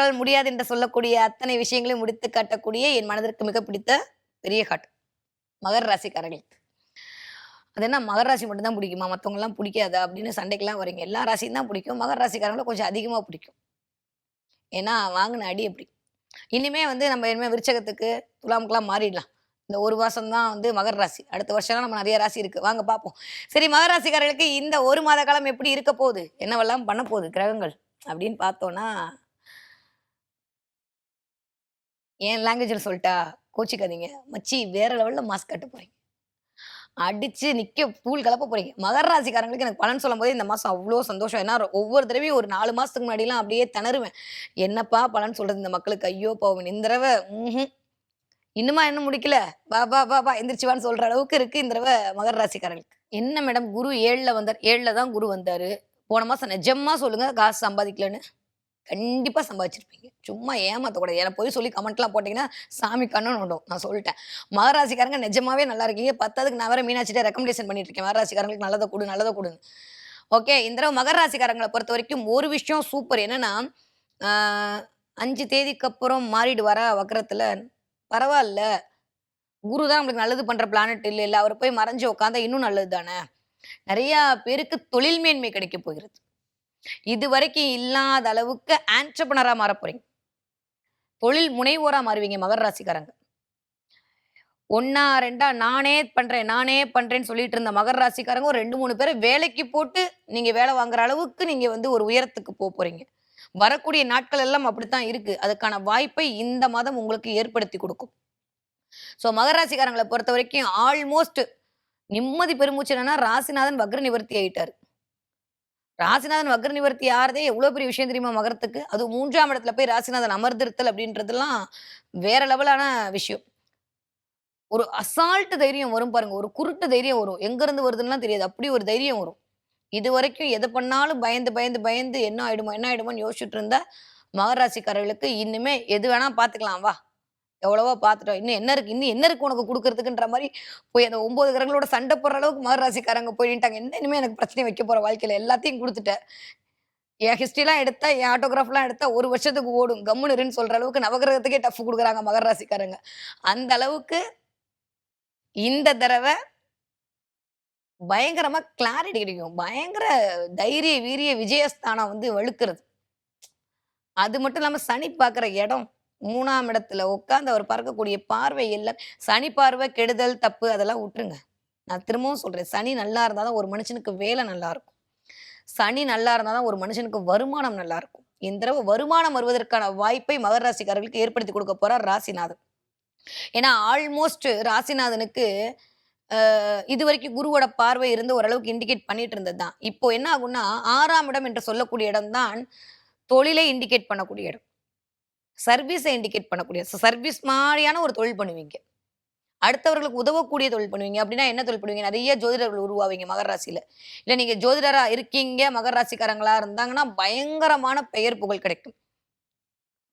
அவர்களால் முடியாது என்று சொல்லக்கூடிய அத்தனை விஷயங்களையும் முடித்து காட்டக்கூடிய என் மனதிற்கு மிக பிடித்த பெரிய காட்டு மகர ராசிக்காரர்கள். அது என்ன? மகர ராசி மட்டும்தான் பிடிக்குமா? மற்றவங்கலாம் பிடிக்காது? அப்படின்னு சண்டைக்கெல்லாம் வரீங்க எல்லா ராசியும் தான் பிடிக்கும். மகர ராசிக்காரங்களும் கொஞ்சம் அதிகமாக பிடிக்கும். ஏன்னா வாங்கின அடி எப்படி? இனிமே வந்து நம்ம இனிமேல் விருச்சகத்துக்கு துலாமுக்கெல்லாம் மாறிடலாம். இந்த ஒரு மாதம் தான் வந்து மகர ராசி. அடுத்த வருஷம்லாம் நம்ம நிறைய ராசி இருக்குது வாங்க பார்ப்போம். சரி மகர ராசிக்காரர்களுக்கு இந்த ஒரு மாத காலம் எப்படி இருக்க போகுது? என்னவெல்லாம் பண்ண போகுது கிரகங்கள்? அப்படின்னு பார்த்தோன்னா என் லாங்குவேஜில் சொல்லிட்டா கோச்சிக்காதீங்க. மச்சி வேற லெவலில் மாஸ்க் கட்ட போறீங்க. அடிச்சு நிக்க தூள் கலப்ப போறீங்க. மகர ராசிக்காரங்களுக்கு எனக்கு பலன் சொல்லும் போதே இந்த மாசம் அவ்வளோ சந்தோஷம். ஏன்னா ஒவ்வொரு தடவையும் ஒரு நாலு மாசத்துக்கு முன்னாடிலாம் அப்படியே திணறுவேன். என்னப்பா பலன் சொல்றது இந்த மக்களுக்கு? ஐயோ போவேன் இந்த தடவை ம்ஹும். இன்னுமா இன்னும் முடிக்கல? வா வா வா வா எந்திரிச்சுவான்னு சொல்ற அளவுக்கு இருக்கு இந்த தடவை மகர ராசிக்காரங்களுக்கு. என்ன மேடம் குரு ஏழில் வந்தார். ஏழில் தான் குரு வந்தாரு. போன மாசம் நிஜமா சொல்லுங்க காசு சம்பாதிக்கலன்னு. கண்டிப்பாக சம்பாதிச்சிருப்பீங்க. சும்மா ஏமாற்றக்கூடாது ஏன்னா போய் சொல்லி கமெண்ட்லாம் போட்டிங்கன்னா சாமி கண்ணன் உண்டும் நான் சொல்லிட்டேன். மகராசிக்காரங்க நிஜமாவே நல்லா இருக்கீங்க. பத்தாவதுக்கு நான் வேற மீனாட்சிட்டே ரெக்கமெண்டேஷன் பண்ணிட்டு இருக்கேன் மகராசிக்காரங்களுக்கு நல்லதை கொடு நல்லதை கொடுன்னு. ஓகே இந்த தடவை மகராசிக்காரங்களை பொறுத்த வரைக்கும் ஒரு விஷயம் சூப்பர் என்னன்னா அஞ்சு தேதிக்கு அப்புறம் மாறிடு வர வக்கரத்தில்? பரவாயில்ல. குரு தான் நம்மளுக்கு நல்லது பண்ணுற பிளானட் இல்லை இல்லை அவர் போய் மறைஞ்சு உட்காந்தா இன்னும் நல்லது தானே நிறையா பேருக்கு தொழில் மேன்மை கிடைக்க போகிறது. இது வரைக்கும் இல்லாத அளவுக்கு ஆண்டர்பனரா மாற போறீங்க. தொழில் முனைவோரா மாறுவீங்க மகர ராசிக்காரங்க. ஒன்னா ரெண்டா நானே பண்றேன் நானே பண்றேன்னு சொல்லிட்டு இருந்த மகர ராசிக்காரங்க ஒரு ரெண்டு மூணு பேரை வேலைக்கு போட்டு நீங்க வேலை வாங்குற அளவுக்கு நீங்க வந்து ஒரு உயரத்துக்கு போக போறீங்க. வரக்கூடிய நாட்கள் எல்லாம் அப்படித்தான் இருக்கு. அதுக்கான வாய்ப்பை இந்த மாதம் உங்களுக்கு ஏற்படுத்தி கொடுக்கும். ஸோ மகர ராசிக்காரங்களை பொறுத்த வரைக்கும் ஆல்மோஸ்ட் நிம்மதி பெருமூச்சு என்னன்னா ராசிநாதன் வக்ர நிவர்த்தி ஆயிட்டாரு. ராசிநாதன் வக்ர நிவர்த்தி ஆறதே எவ்வளோ பெரிய விஷயம் தெரியுமா மகரத்துக்கு? அது மூன்றாம் இடத்துல போய் ராசிநாதன் அமர்ந்திருத்தல் அப்படின்றதெல்லாம் வேற லெவலான விஷயம். ஒரு அசால்ட்டு தைரியம் வரும் பாருங்க. ஒரு குருட்டு தைரியம் வரும். எங்கேருந்து வருதுன்னா வருதுன்னுலாம் தெரியாது. அப்படி ஒரு தைரியம் வரும். இது வரைக்கும் எதை பண்ணாலும் பயந்து பயந்து பயந்து என்ன ஆயிடுமோ என்ன ஆயிடுமோன்னு யோசிச்சுட்டு இருந்த மகராசிக்காரர்களுக்கு இன்னுமே எது வேணா பார்த்துக்கலாம். வா. எவ்வளவோ பார்த்துட்டோம். இன்னும் என்ன இருக்கு? இன்னும் என்ன இருக்கு உனக்கு கொடுக்கறதுக்குன்ற மாதிரி போய் அந்த ஒன்பது கிரகங்களோட சண்டை போடுற அளவுக்கு மகராசிக்காரங்க போயிட்டாங்க என்ன இனிமே எனக்கு பிரச்சனை வைக்க போற வாழ்க்கையில? எல்லாத்தையும் கொடுத்துட்டேன். என் ஹிஸ்ட்ரிலாம் எடுத்தா என் ஆட்டோகிராஃப்லாம் எடுத்தா ஒரு வருஷத்துக்கு ஓடும். கம்முனுருன்னு சொல்ற அளவுக்கு நவகிரகத்துக்கே டஃப் கொடுக்குறாங்க மகர ராசிக்காரங்க. அந்த அளவுக்கு இந்த தடவை பயங்கரமா கிளாரிட்டி கிடைக்கும். பயங்கர தைரிய வீரிய விஜயஸ்தானம் வந்து வழுக்கிறது அது மட்டும் இல்லாம சனி பார்க்குற இடம் மூணாம் இடத்துல உட்காந்து அவர் பார்க்கக்கூடிய பார்வை எல்லாம் சனி பார்வை கெடுதல் தப்பு அதெல்லாம் விட்டுருங்க. நான் திரும்பவும் சொல்றேன் சனி நல்லா இருந்தால் தான் ஒரு மனுஷனுக்கு வேலை நல்லா இருக்கும். சனி நல்லா இருந்தால் தான் ஒரு மனுஷனுக்கு வருமானம் நல்லா இருக்கும். இந்த தடவை வருமானம் வருவதற்கான வாய்ப்பை மகர ராசிக்காரர்களுக்கு ஏற்படுத்தி கொடுக்க போறார் ராசிநாதன். ஏன்னா ஆல்மோஸ்ட் ராசிநாதனுக்கு இது வரைக்கும் குருவோட பார்வை இருந்து ஓரளவுக்கு இண்டிகேட் பண்ணிட்டு இருந்தது தான். இப்போ என்ன ஆகும்னா ஆறாம் இடம் என்று சொல்லக்கூடிய இடம் தான் தொழிலை இண்டிகேட் பண்ணக்கூடிய இடம். சர்வீஸை இண்டிகேட் பண்ணக்கூடிய சர்வீஸ் மாதிரியான ஒரு தொழில் பண்ணுவீங்க. அடுத்தவர்களுக்கு உதவக்கூடிய தொழில் பண்ணுவீங்க. அப்படின்னா என்ன தொழில் பண்ணுவீங்க? நிறைய ஜோதிடர்கள் உருவாவீங்க மகர ராசியில. இல்லை நீங்க ஜோதிடரா இருக்கீங்க மகர ராசிக்காரங்களா இருந்தாங்கன்னா பயங்கரமான பெயர் புகழ் கிடைக்கும்.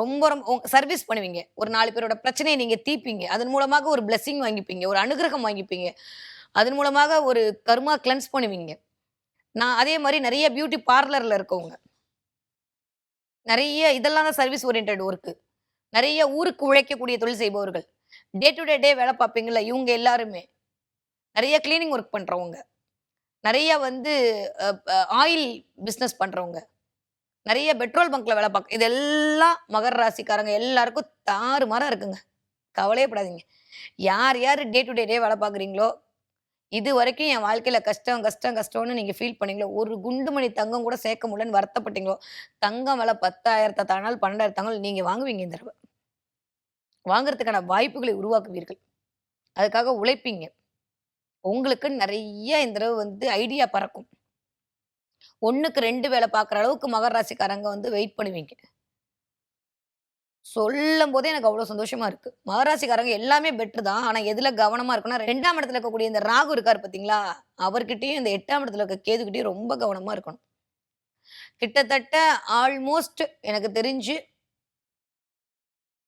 ரொம்ப ரொம்ப சர்வீஸ் பண்ணுவீங்க. ஒரு நாலு பேரோட பிரச்சனையை நீங்க தீப்பீங்க அதன் மூலமாக ஒரு blessing வாங்கிப்பீங்க ஒரு அனுகிரகம் வாங்கிப்பீங்க. அதன் மூலமாக ஒரு கர்மா கிளென்ஸ் பண்ணுவீங்க. நான் அதே மாதிரி நிறைய பியூட்டி பார்லர்ல இருக்கவங்க. நிறைய இதெல்லாம் தான் சர்வீஸ் ஓரியன்ட் ஒர்க்கு நிறைய ஊருக்கு உழைக்கக்கூடிய தொழில் செய்பவர்கள். டே டு டே டே வேலை பார்ப்பீங்கள இவங்க எல்லாருமே. நிறைய கிளீனிங் ஒர்க் பண்ணுறவங்க நிறைய வந்து ஆயில் பிஸ்னஸ் பண்ணுறவங்க நிறைய பெட்ரோல் பங்க்ல வேலை பார்க்க இதெல்லாம் மகர ராசிக்காரங்க எல்லாருக்கும் தாறுமாறாக இருக்குங்க. கவலையே படாதீங்க. யார் யார் டே டு டே டே வேலை பார்க்குறீங்களோ இது வரைக்கும் என் வாழ்க்கையில கஷ்டம் கஷ்டம் கஷ்டம்னு நீங்க ஃபீல் பண்ணீங்களோ ஒரு குண்டுமணி தங்கம் கூட சேர்க்க முடியலன்னு வருத்தப்பட்டீங்களோ தங்கம் விலை பத்தாயிரத்தை தானால் பன்னெண்டாயிரம் தங்கம் நீங்க வாங்குவீங்க இந்த தடவை. வாங்குறதுக்கான வாய்ப்புகளை உருவாக்குவீர்கள். அதுக்காக உழைப்பீங்க. உங்களுக்கு நிறைய இந்த தடவை வந்து ஐடியா பறக்கும். ஒண்ணுக்கு ரெண்டு வேலை பார்க்குற அளவுக்கு மகர ராசிக்காரங்க வந்து வெயிட் பண்ணுவீங்க. சொல்லும் போதே எனக்கு அவ்வளவு சந்தோஷமா இருக்கு. மகராசிக்காரங்க எல்லாமே பெட்டர் தான். ஆனா எதுல கவனமா இருக்குன்னா ரெண்டாம் இடத்துல இருக்கக்கூடிய இந்த ராகு இருக்காரு பாத்தீங்களா? அவர்கிட்டயும் இந்த எட்டாம் இடத்துல இருக்க கேதுகிட்டயும் ரொம்ப கவனமா இருக்கணும். கிட்டத்தட்ட ஆல்மோஸ்ட் எனக்கு தெரிஞ்சு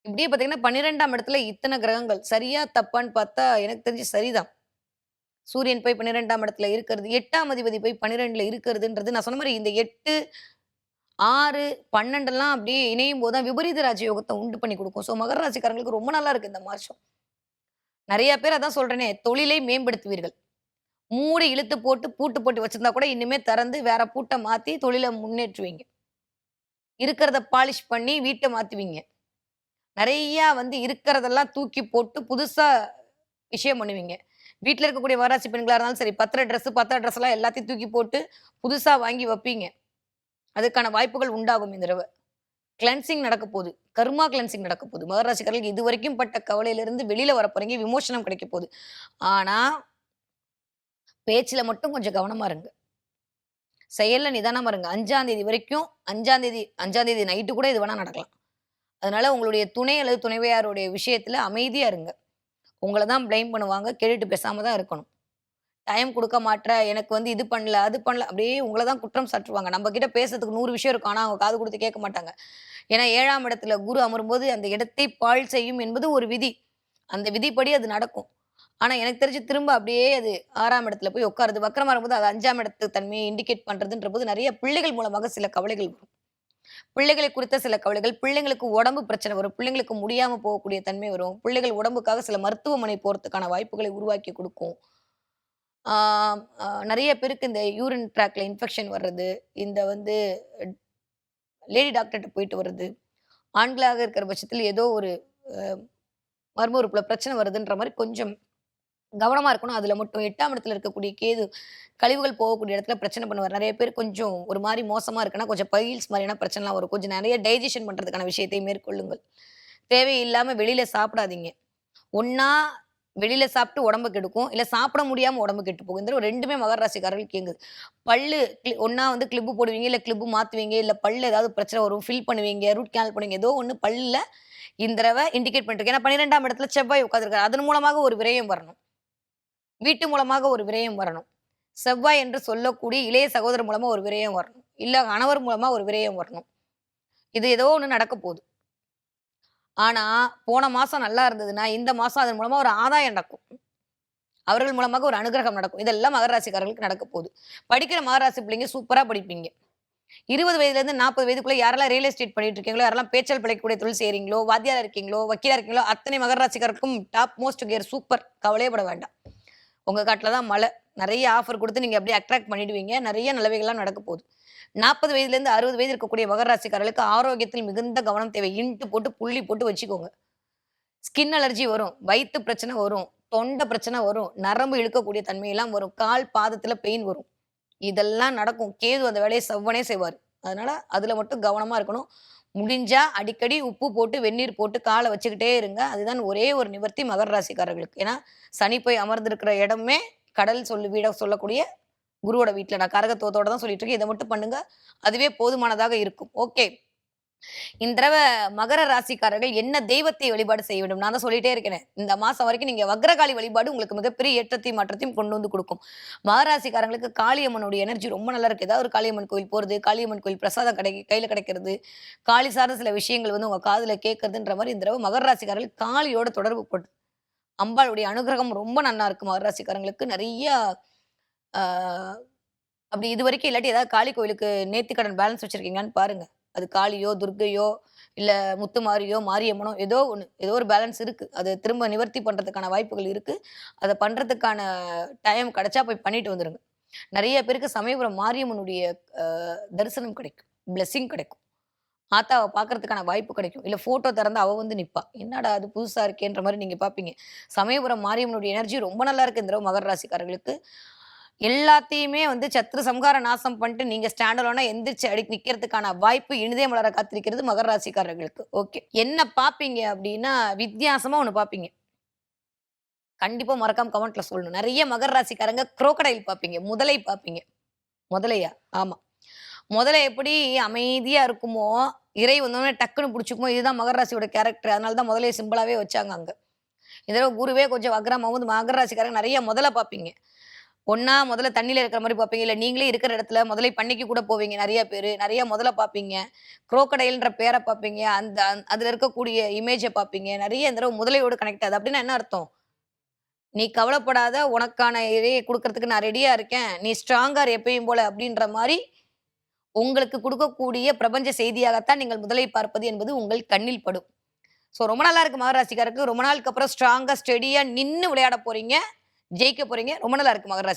இப்படியே பாத்தீங்கன்னா பன்னிரெண்டாம் இடத்துல இத்தனை கிரகங்கள். சரியா தப்பான்னு பார்த்தா எனக்கு தெரிஞ்சு சரிதான். சூரியன் போய் பன்னிரெண்டாம் இடத்துல இருக்கிறது எட்டாம் அதிபதி போய் பன்னிரெண்டுல இருக்கிறதுன்றது நான் சொன்ன மாதிரி இந்த எட்டு ஆறு பன்னெண்டெல்லாம் அப்படியே இணையும் போது தான் விபரீத ராஜயோகத்தை உண்டு பண்ணி கொடுக்கும். ஸோ மகர ராசிக்காரங்களுக்கு ரொம்ப நல்லா இருக்கு இந்த மாசம் நிறைய பேர் அதான் சொல்றேனே தொழிலை மேம்படுத்துவீர்கள். மூடி இழுத்து போட்டு பூட்டு போட்டு வச்சிருந்தா கூட இனிமே திறந்து வேற பூட்டை மாத்தி தொழிலை முன்னேற்றுவீங்க. இருக்கிறத பாலிஷ் பண்ணி வீட்டை மாத்துவீங்க. நிறைய வந்து இருக்கிறதெல்லாம் தூக்கி போட்டு புதுசா விஷயம் பண்ணுவீங்க. வீட்டில் இருக்கக்கூடிய வராசி பெண்களாக இருந்தாலும் சரி பத்திர ட்ரெஸ் பத்திர ட்ரெஸ் எல்லாம் எல்லாத்தையும் தூக்கி போட்டு புதுசாக வாங்கி வைப்பீங்க. அதுக்கான வாய்ப்புகள் உண்டாகும் இந்த தடவை. கிளென்சிங் நடக்க போகுது. கர்மா கிளென்சிங் நடக்க போகுது. மகராசிக்காரர்களுக்கு இது வரைக்கும் பட்ட கவலையிலிருந்து வெளியில வர போறீங்க. விமோசனம் கிடைக்க போகுது. ஆனா பேச்சுல மட்டும் கொஞ்சம் கவனமா இருங்க. செயல்ல நிதானமா இருங்க. அஞ்சாம் தேதி வரைக்கும் அஞ்சாம் தேதி அஞ்சாம் தேதி நைட்டு கூட இது வேணா நடக்கலாம். அதனால உங்களுடைய துணை அல்லது துணைவையாருடைய விஷயத்துல அமைதியா இருங்க. உங்களை தான் ப்ளைம் பண்ணுவாங்க. கேட்டுட்டு பேசாம தான் இருக்கணும். டைம் கொடுக்க மாட்ற எனக்கு வந்து இது பண்ணல அது பண்ணல அப்படியே உங்களை தான் குற்றம் சாட்டுவாங்க. நம்ம கிட்ட பேசுறதுக்கு நூறு விஷயம் இருக்கும் ஆனால் அவங்க காது கொடுத்து கேட்க மாட்டாங்க. ஏன்னா ஏழாம் இடத்துல குரு அமரும்போது அந்த இடத்தை பால் செய்யும் என்பது ஒரு விதி. அந்த விதிப்படி அது நடக்கும். ஆனால் எனக்கு தெரிஞ்சு திரும்ப அப்படியே அது ஆறாம் இடத்துல போய் உட்காருது. வக்கரமா இருக்கும்போது அது அஞ்சாம் இடத்து தன்மையை இண்டிகேட் பண்ணுறதுன்ற போது நிறைய பிள்ளைகள் மூலமாக சில கவலைகள் வரும். பிள்ளைகளை குறித்த சில கவலைகள் பிள்ளைங்களுக்கு உடம்பு பிரச்சனை வரும் பிள்ளைங்களுக்கு முடியாமல் போகக்கூடிய தன்மை வரும். பிள்ளைகள் உடம்புக்காக சில மருத்துவமனை போகிறதுக்கான வாய்ப்புகளை உருவாக்கி கொடுக்கும். நிறைய பேருக்கு இந்த யூரின் ட்ராக்ல இன்ஃபெக்ஷன் வர்றது இந்த வந்து லேடி டாக்டர்கிட்ட போயிட்டு வர்றது ஆண்களாக இருக்கிற பட்சத்தில் ஏதோ ஒரு மர்ம உறுப்புல பிரச்சனை வருதுன்ற மாதிரி கொஞ்சம் கவனமாக இருக்கணும். அதில் மட்டும் எட்டாம் இடத்துல இருக்கக்கூடிய கேது கழிவுகள் போகக்கூடிய இடத்துல பிரச்சனை பண்ணுவார். நிறைய பேர் கொஞ்சம் ஒரு மாதிரி மோசமாக இருக்குன்னா கொஞ்சம் பைல்ஸ் மாதிரியான பிரச்சனைலாம் வரும். கொஞ்சம் நிறைய டைஜஷன் பண்ணுறதுக்கான விஷயத்தை மேற்கொள்ளுங்கள். தேவையில்லாமல் வெளியில் சாப்பிடாதீங்க. ஒன்றா வெளியில சாப்பிட்டு உடம்பு கெடுக்கும். இல்ல சாப்பிட முடியாம உடம்பு கெட்டு போகும். இந்த ரெண்டுமே மகர ராசிக்காரர்களுக்கு கேங்குது. பல்லு cli- வந்து கிளிப்பு போடுவீங்க இல்ல கிளிப்பு மாத்துவீங்க இல்ல பல்லு ஏதாவது பிரச்சனை வரும் ஃபில் பண்ணுவீங்க ரூட் கேனல் பண்ணுவீங்க ஏதோ ஒண்ணு பல்லில் இந்த தடவை இண்டிகேட் பண்ணிருக்கு ஏன்னா பன்னிரெண்டாம் இடத்துல செவ்வாய் உட்காந்துருக்காரு அதன் மூலமாக ஒரு விரயம் வரணும். வீட்டு மூலமாக ஒரு விரயம் வரணும். செவ்வாய் என்று சொல்லக்கூடிய இளைய சகோதரர் மூலமா ஒரு விரயம் வரணும். இல்ல கணவர் மூலமா ஒரு விரயம் வரணும். இது ஏதோ ஒண்ணு நடக்க போகுது. ஆனால் போன மாதம் நல்லா இருந்ததுன்னா இந்த மாதம் அதன் மூலமாக ஒரு ஆதாயம் நடக்கும். அவர்கள் மூலமாக ஒரு அனுகிரகம் நடக்கும். இதெல்லாம் மகராசிக்காரர்களுக்கு நடக்க போகுது. படிக்கிற மகராசி பிள்ளைங்க சூப்பராக படிப்பீங்க. இருபது வயதுலேருந்து நாற்பது வயதுக்குள்ளே யாரெல்லாம் ரியல் எஸ்டேட் பண்ணிட்டு இருக்கீங்களோ யாரெல்லாம் பேச்சல் பிழைக்கக்கூடிய தொழில் செய்கிறீங்களோ வாத்தியாராக இருக்கீங்களோ வக்கீலாக இருக்கீங்களோ அத்தனை மகராசிக்காரருக்கும் டாப் மோஸ்ட் கியர் சூப்பர் கவலையப்பட வேண்டாம். உங்க காட்டில் தான் மழை. நிறைய ஆஃபர் கொடுத்து நீங்க அப்படியே அட்ராக்ட் பண்ணிடுவீங்க. நிறைய நிலவைகள்லாம் நடக்க போகுது. நாற்பது வயதுலேருந்து அறுபது வயது இருக்கக்கூடிய மகராசிக்காரர்களுக்கு ஆரோக்கியத்தில் மிகுந்த கவனம் தேவை. இன்ட்டு போட்டு புள்ளி போட்டு வச்சுக்கோங்க. ஸ்கின் அலர்ஜி வரும் வயிற்று பிரச்சனை வரும் தொண்டை பிரச்சனை வரும் நரம்பு இழுக்கக்கூடிய தன்மையெல்லாம் வரும் கால் பாதத்தில் பெயின் வரும். இதெல்லாம் நடக்கும். கேது அந்த வேலையை செவ்வனே செய்வார். அதனால அதுல மட்டும் கவனமா இருக்கணும். முடிஞ்சா அடிக்கடி உப்பு போட்டு வெந்நீர் போட்டு காலை வச்சுக்கிட்டே இருங்க. அதுதான் ஒரே ஒரு நிவர்த்தி மகர ராசிக்காரர்களுக்கு. ஏன்னா சனி போய் அமர்ந்திருக்கிற இடமே கடல் சொல்லு வீட சொல்லக்கூடிய குருவோட வீட்டில் நான் கரகத்துவத்தோட தான் சொல்லிட்டு இருக்கேன். இதை மட்டும் பண்ணுங்க. அதுவே போதுமானதாக இருக்கும். ஓகே. இந்த தடவை மகர ராசிக்காரர்கள் என்ன தெய்வத்தை வழிபாடு செய்ய வேண்டும்? நான் தான் சொல்லிட்டே இருக்கிறேன் இந்த மாசம் வரைக்கும் நீங்க வக்ரகாளி வழிபாடு உங்களுக்கு மிகப்பெரிய ஏற்றத்தையும் மாற்றத்தையும் கொண்டு வந்து கொடுக்கும். மகராசிக்காரங்களுக்கு காளியம்மனுடைய எனர்ஜி ரொம்ப நல்லா இருக்கு. ஏதாவது ஒரு காளியம்மன் கோயில் போறது காளியம்மன் கோயில் பிரசாதம் கிடை கையில கிடைக்கிறது காளி சார்ந்த சில விஷயங்கள் வந்து உங்க காதுல கேட்கறதுன்ற மாதிரி இந்த தடவை மகர ராசிக்காரர்கள் காளியோட தொடர்பு போட்டு அம்பாளுடைய அனுகிரகம் ரொம்ப நல்லா இருக்கு மகர ராசிக்காரங்களுக்கு. நிறைய அப்படி இது வரைக்கும் இல்லாட்டி ஏதாவது காளி கோயிலுக்கு நேர்த்திக்கடன் பேலன்ஸ் வச்சிருக்கீங்கன்னு பாருங்க. அது காளியோ துர்க்கையோ இல்லை முத்துமாரியோ மாரியம்மனோ ஏதோ ஒன்று ஏதோ ஒரு பேலன்ஸ் இருக்குது அதை திரும்ப நிவர்த்தி பண்ணுறதுக்கான வாய்ப்புகள் இருக்குது அதை பண்ணுறதுக்கான டைம் கிடைச்சா போய் பண்ணிட்டு வந்துடுங்க நிறைய பேருக்கு சமயபுரம் மாரியம்மனுடைய தரிசனம் கிடைக்கும். பிளெஸ்ஸிங் கிடைக்கும். ஆத்தாவை பார்க்கறதுக்கான வாய்ப்பு கிடைக்கும். இல்லை ஃபோட்டோ திறந்து அவள் வந்து நிற்பா என்னடா அது புதுசாக இருக்கேன்ற மாதிரி நீங்கள் பார்ப்பீங்க. சமயபுரம் மாரியம்மனுடைய எனர்ஜி ரொம்ப நல்லா இருக்கு இந்த மகர ராசிக்காரர்களுக்கு. எல்லாத்தையுமே வந்து சத்ரு சம்ஹார நாசம் பண்ணிட்டு நீங்க ஸ்டாண்டலோனா எந்திரிச்சு அடி நிக்கிறதுக்கான வாய்ப்பு இனிதே மலர காத்திருக்கிறது மகர ராசிக்காரர்களுக்கு. ஓகே என்ன பாப்பீங்க அப்படின்னா வித்தியாசமா ஒண்ணு பாப்பீங்க. கண்டிப்பா மறக்காம கமெண்ட்ல சொல்லணும். நிறைய மகர ராசிக்காரங்க குரோக்கடைல் பாப்பீங்க. முதலை பாப்பீங்க. முதலையா? ஆமா. முதல்ல எப்படி அமைதியா இருக்குமோ இறை வந்தோடனே டக்குன்னு பிடிச்சிக்குமோ இதுதான் மகர ராசியோட கேரக்டர் அதனால தான் முதலையை சிம்பிளாவே வச்சாங்க அங்க. இந்த குருவே கொஞ்சம் அக்ரமாகவும் வந்து மகர ராசிக்காரங்க நிறைய முதல்ல பாப்பீங்க. ஒன்னா முதல்ல தண்ணியில இருக்கிற மாதிரி பார்ப்பீங்க. இல்ல நீங்களே இருக்கிற இடத்துல முதலை பண்ணிக்கு கூட போவீங்க. நிறைய பேர் நிறைய முதல்ல பார்ப்பீங்க. குரோக்கடைல்ன்ற பேரை பார்ப்பீங்க. அந்த அதுல இருக்கக்கூடிய இமேஜை பார்ப்பீங்க. நிறைய இந்த தடவை முதலையோடு கனெக்ட் ஆகுது. அப்படின்னா என்ன அர்த்தம்? நீ கவலைப்படாத உனக்கான இதையை கொடுக்கறதுக்கு நான் ரெடியா இருக்கேன். நீ ஸ்ட்ராங்கா எப்பயும் போல அப்படின்ற மாதிரி உங்களுக்கு கொடுக்கக்கூடிய பிரபஞ்ச செய்தியாகத்தான் நீங்கள் முதலை பார்ப்பது என்பது உங்கள் கண்ணில் படும். ஸோ ரொம்ப நல்லா இருக்கு மகராசிக்காருக்கு ரொம்ப நாளுக்கு அப்புறம் ஸ்ட்ராங்கா ஸ்டெடியா நின்று விளையாட போறீங்க. ஜெயிக்க போறீங்க. ரொம்ப நல்லா இருக்கு மகர